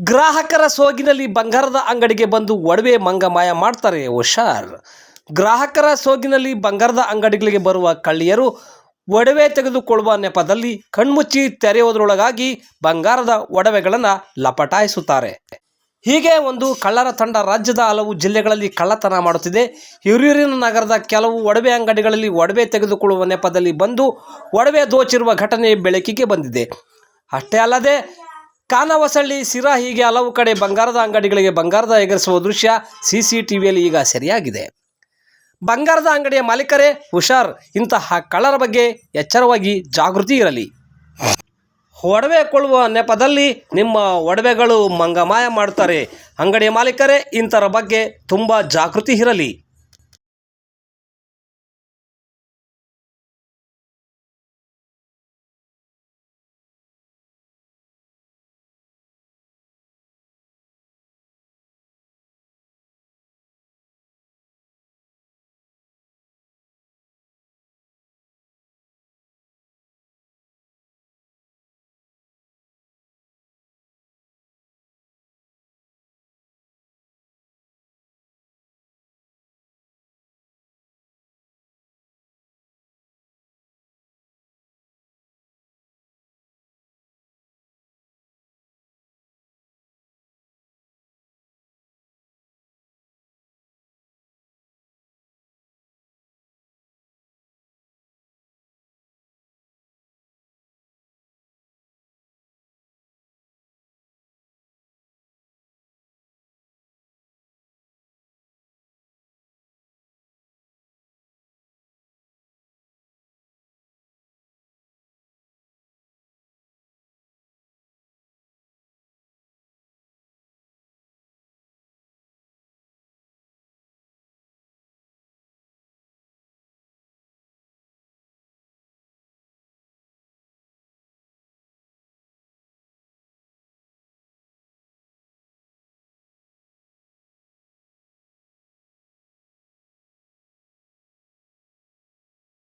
ಗ್ರಾಹಕರ ಸೋಗಿನಲ್ಲಿ ಬಂಗಾರದ ಅಂಗಡಿಗೆ ಬಂದು ಒಡವೆ ಮಂಗಮಾಯ ಮಾಡ್ತಾರೆ ಹುಷಾರ್. ಗ್ರಾಹಕರ ಸೋಗಿನಲ್ಲಿ ಬಂಗಾರದ ಅಂಗಡಿಗಳಿಗೆ ಬರುವ ಕಳ್ಳಿಯರು ಒಡವೆ ತೆಗೆದುಕೊಳ್ಳುವ ನೆಪದಲ್ಲಿ ಕಣ್ಮುಚ್ಚಿ ತೆರೆಯುವುದರೊಳಗಾಗಿ ಬಂಗಾರದ ಒಡವೆಗಳನ್ನು ಲಪಟಾಯಿಸುತ್ತಾರೆ. ಹೀಗೆ ಒಂದು ಕಳ್ಳರ ತಂಡ ರಾಜ್ಯದ ಹಲವು ಜಿಲ್ಲೆಗಳಲ್ಲಿ ಕಳ್ಳತನ ಮಾಡುತ್ತಿದೆ. ಹಿರಿಯೂರಿನ ನಗರದ ಕೆಲವು ಒಡವೆ ಅಂಗಡಿಗಳಲ್ಲಿ ಒಡವೆ ತೆಗೆದುಕೊಳ್ಳುವ ನೆಪದಲ್ಲಿ ಬಂದು ಒಡವೆ ದೋಚಿರುವ ಘಟನೆ ಬೆಳಕಿಗೆ ಬಂದಿದೆ. ಅಷ್ಟೇ ಅಲ್ಲದೆ ಕಾನವಸಳ್ಳಿ ಸಿರಾ ಹೀಗೆ ಹಲವು ಕಡೆ ಬಂಗಾರದ ಅಂಗಡಿಗಳಿಗೆ ಬಂಗಾರದ ಎಗರಿಸುವ ದೃಶ್ಯ ಸಿ ಸಿ ಈಗ ಸರಿಯಾಗಿದೆ. ಬಂಗಾರದ ಅಂಗಡಿಯ ಮಾಲೀಕರೇ, ಹುಷಾರ್, ಇಂತಹ ಕಳ್ಳರ ಬಗ್ಗೆ ಎಚ್ಚರವಾಗಿ ಜಾಗೃತಿ ಇರಲಿ. ಒಡವೆ ಕೊಳ್ಳುವ ನೆಪದಲ್ಲಿ ನಿಮ್ಮ ಒಡವೆಗಳು ಮಂಗಮಾಯ ಮಾಡ್ತಾರೆ ಅಂಗಡಿಯ ಮಾಲೀಕರೇ, ಇಂಥರ ಬಗ್ಗೆ ತುಂಬ ಜಾಗೃತಿ ಇರಲಿ.